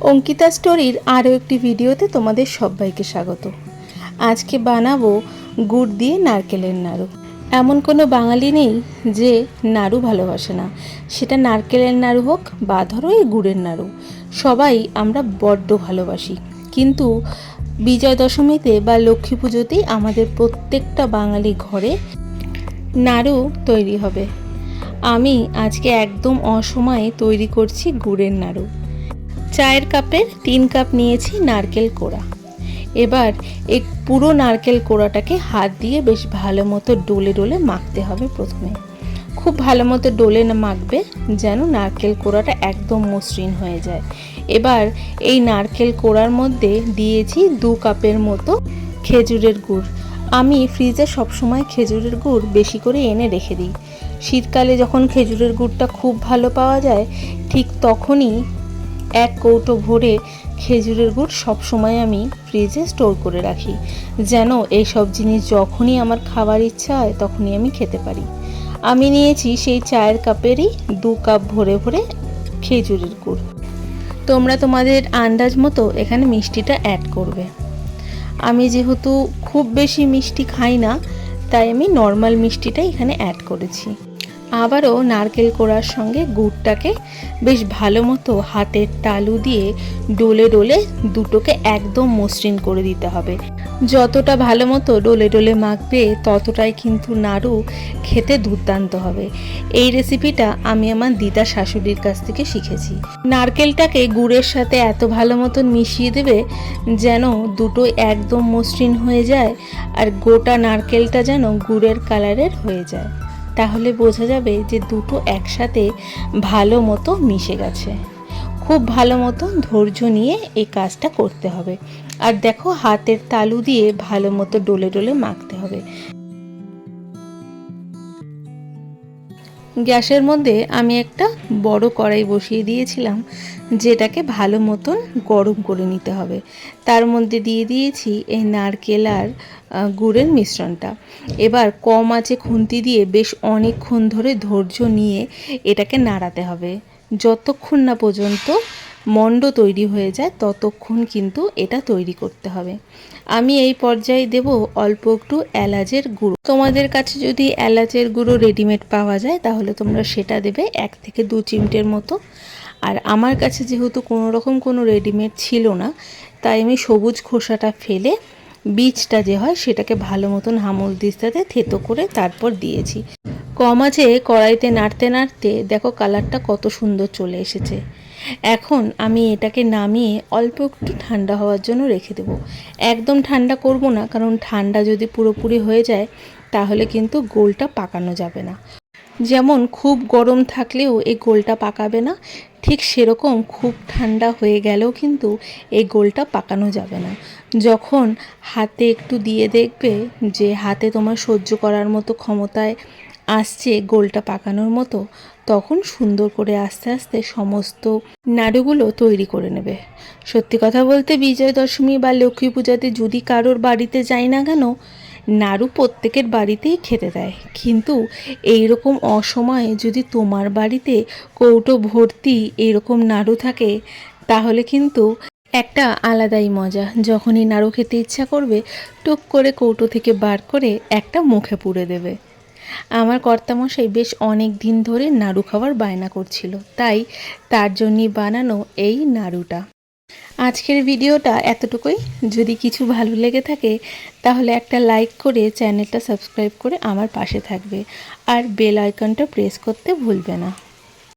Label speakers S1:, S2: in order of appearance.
S1: অঙ্কিতা স্টোরির আরও একটি ভিডিওতে তোমাদের সবাইকে স্বাগত। আজকে বানাবো গুড় দিয়ে নারকেলের নাড়ু। এমন কোনো বাঙালি নেই যে নাড়ু ভালোবাসে না। সেটা নারকেলের নাড়ু হোক বা ধরো এই গুড়ের নাড়ু। সবাই আমরা বড্ড ভালোবাসি। কিন্তু বিজয় দশমীতে বা লক্ষ্মী পুজোতেই আমাদের প্রত্যেকটা বাঙালি ঘরে নাড়ু তৈরি হবে। আমি আজকে একদম অসময়ে তৈরি করছি গুড়ের নাড়ু। চায়ের কাপের তিন কাপ নিয়েছি নারকেল কোড়া। এবার এই পুরো নারকেল কোড়াটাকে হাত দিয়ে বেশ ভালো মতো ডোলে ডোলে মাখতে হবে প্রথমে। খুব ভালো মতো ডোলে না মাখবে যেন নারকেল কোড়াটা একদম মসৃণ হয়ে যায়। এবার এই নারকেল কোড়ার মধ্যে দিয়েছি দু কাপের মতো খেজুরের গুড়। আমি ফ্রিজে সবসময় খেজুরের গুড় বেশি করে এনে রেখে দিই। শীতকালে যখন খেজুরের গুড়টা খুব ভালো পাওয়া যায়, ঠিক তখনই এক কৌটো ভরে খেজুরের গুড় সবসময় আমি ফ্রিজে স্টোর করে রাখি। যেন এই সব জিনিস যখনই আমার খাবার ইচ্ছা হয়, তখনই আমি খেতে পারি। আমি নিয়েছি সেই চায়ের কাপেরই দু কাপ ভরে ভরে খেজুরের গুড়। তোমরা তোমাদের আন্দাজ মতো এখানে মিষ্টিটা অ্যাড করবে। আমি যেহেতু খুব বেশি মিষ্টি খাই না, তাই আমি নর্মাল মিষ্টিটা এখানে অ্যাড করেছি। আবারও নারকেল কোড়ার সঙ্গে গুড়টাকে বেশ ভালো মতো হাতের তালু দিয়ে ডোলে ডোলে দুটোকে একদম মসৃণ করে দিতে হবে। যতটা ভালো মতো ডোলে ডোলে মাখবে, ততটাই কিন্তু নাড়ু খেতে দুর্দান্ত হবে। এই রেসিপিটা আমি আমার দিদা শাশুড়ির কাছ থেকে শিখেছি। নারকেলটাকে গুড়ের সাথে এত ভালো মতন মিশিয়ে দেবে যেন দুটো একদম মসৃণ হয়ে যায় আর গোটা নারকেলটা যেন গুড়ের কালারের হয়ে যায়। তাহলে বোঝা যাবে যে দুটো একসাথে ভালো মতো মিশে গেছে। খুব ভালো মতো ধৈর্য নিয়ে এই কাজটা করতে হবে। আর দেখো হাতের তালু দিয়ে ভালো মতো ডোলে ডোলে মাখতে হবে। গ্যাসের মধ্যে আমি একটা বড় কড়াই বসিয়ে দিয়েছিলাম, যেটাকে ভালো মতন গরম করে নিতে হবে। তার মধ্যে দিয়ে দিয়েছি এই নারকেল আর গুড়ের মিশ্রণটা। এবার কম আছে খুন্তি দিয়ে বেশ অনেকক্ষণ ধরে ধৈর্য নিয়ে এটাকে নাড়াতে হবে। যতক্ষণ না পর্যন্ত মণ্ড তৈরি হয়ে যায়, ততক্ষণ কিন্তু এটা তৈরি করতে হবে। আমি এই পর্যায়ে দেব অল্প একটু এলাচের গুঁড়ো। তোমাদের কাছে যদি এলাচের গুঁড়ো রেডিমেড পাওয়া যায়, তাহলে তোমরা সেটা দেবে এক থেকে দু চিমটের মতো। আর আমার কাছে যেহেতু কোনো রকম কোনো রেডিমেড ছিল না, তাই আমি সবুজ খোসাটা ফেলে বীজটা যে হয়, সেটাকে ভালো মতন হামল দিস্তাতে থেতো করে তারপর দিয়েছি। কম আছে কড়াইতে নাড়তে নাড়তে, দেখো কালারটা কত সুন্দর চলে এসেছে। এখন আমি এটাকে নামিয়ে অল্প একটু ঠান্ডা হওয়ার জন্য রেখে দেবো। একদম ঠান্ডা করব না, কারণ ঠান্ডা যদি পুরোপুরি হয়ে যায়, তাহলে কিন্তু গোলটা পাকানো যাবে না। যেমন খুব গরম থাকলেও এই গোলটা পাকাবে না, ঠিক সেরকম খুব ঠান্ডা হয়ে গেলেও কিন্তু এই গোলটা পাকানো যাবে না। যখন হাতে একটু দিয়ে দেখবে যে হাতে তোমার সহ্য করার মতো ক্ষমতায় আসছে গোলটা পাকানোর মতো, তখন সুন্দর করে আস্তে আস্তে সমস্ত নাড়ুগুলো তৈরি করে নেবে। সত্যি কথা বলতে বিজয় দশমী বা লক্ষ্মী পূজাতে যদি কারোর বাড়িতে যাই না কেন নাড়ু প্রত্যেকের বাড়িতেই খেতে দেয়। কিন্তু এই রকম অসময়ে যদি তোমার বাড়িতে কৌটো ভর্তি এরকম নাড়ু থাকে, তাহলে কিন্তু একটা আলাদাই মজা। যখনই নাড়ু খেতে ইচ্ছা করবে, টুক করে কৌটো থেকে বার করে একটা মুখে পুড়ে দেবে। আমার কর্তামশাই বেশ অনেক দিন ধরে নাড়ু খাওয়ার বায়না করছিল। তাই তার জন্যই বানানো এই নাড়ুটা আজকের ভিডিওটা এতটুকুই। যদি কিছু ভালো লেগে থাকে, তাহলে একটা লাইক করে চ্যানেলটা সাবস্ক্রাইব করে আমার পাশে থাকবে। আর বেল আইকনটা প্রেস করতে ভুলবে না।